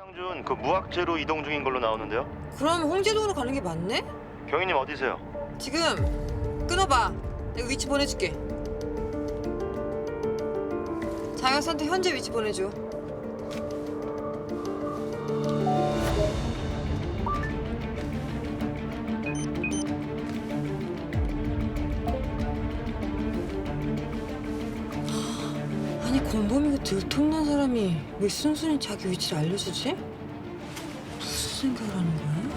이창준 그 무학재로 이동 중인 걸로 나오는데요. 그럼 홍제동으로 가는 게 맞네? 경위님 어디세요? 지금 끊어봐. 내가 위치 보내줄게. 장혁선한테 현재 위치 보내줘. 권범이가 들통난 사람이 왜 순순히 자기 위치를 알려주지? 무슨 생각을 하는 거야?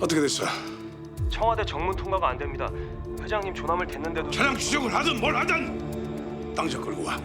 어떻게 됐어? 청와대 정문 통과가 안 됩니다. 회장님 조남을 댔는데도 차량 추적을 하든 뭘 하든 당장 끌고 와.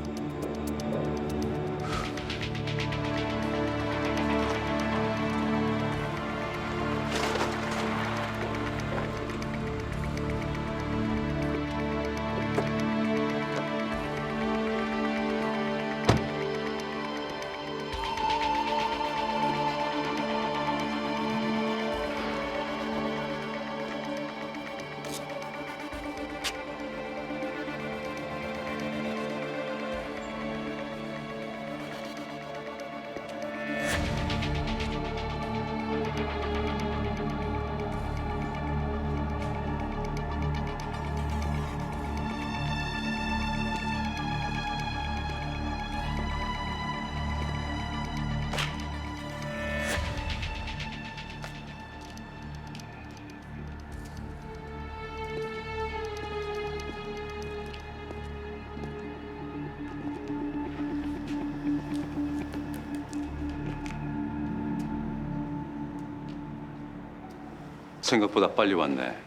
생각보다 빨리 왔네.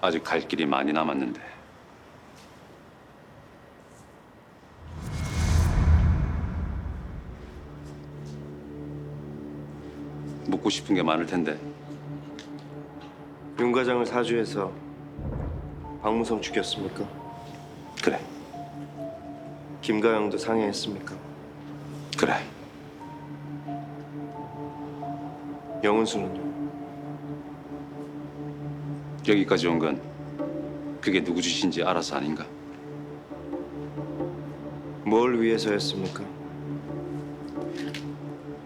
아직 갈 길이 많이 남았는데. 묻고 싶은 게 많을 텐데. 윤 과장을 사주해서 박무성 죽였습니까? 그래, 김가영도 상해했습니까? 그래. 영은수는요? 여기까지 온 건 그게 누구 짓인지 알아서 아닌가? 뭘 위해서였습니까?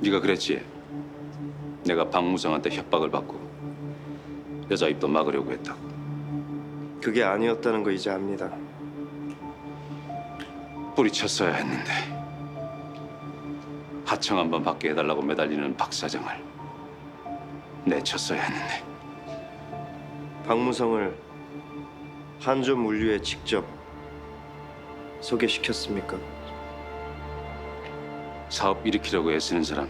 네가 그랬지. 내가 박무성한테 협박을 받고 여자 입도 막으려고 했다고. 그게 아니었다는 거 이제 압니다. 뿌리쳤어야 했는데 하청 한번 받게 해달라고 매달리는 박 사장을 내쳤어야 했는데 박무성을 한조 물류에 직접 소개시켰습니까? 사업 일으키려고 애쓰는 사람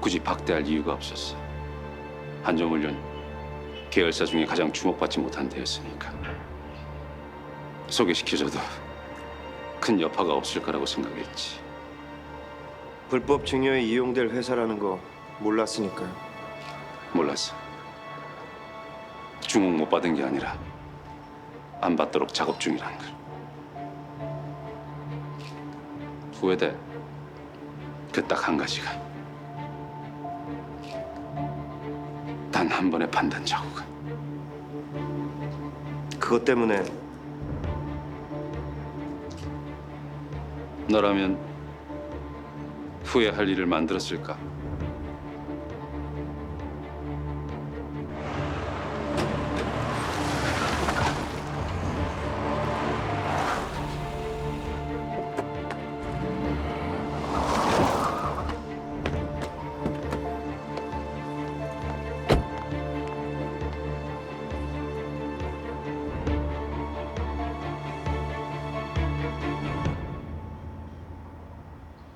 굳이 박대할 이유가 없었어. 한조물륜 계열사 중에 가장 주목받지 못한 데였으니까 소개시켜줘도 큰 여파가 없을 거라고 생각했지. 불법 증여에 이용될 회사라는 거 몰랐으니까요. 몰랐어. 주목 못 받은 게 아니라 안 받도록 작업 중이라는 걸. 후회돼. 그 딱 한 가지가. 단 한 번의 판단 자국. 그것 때문에 너라면 후회할 일을 만들었을까?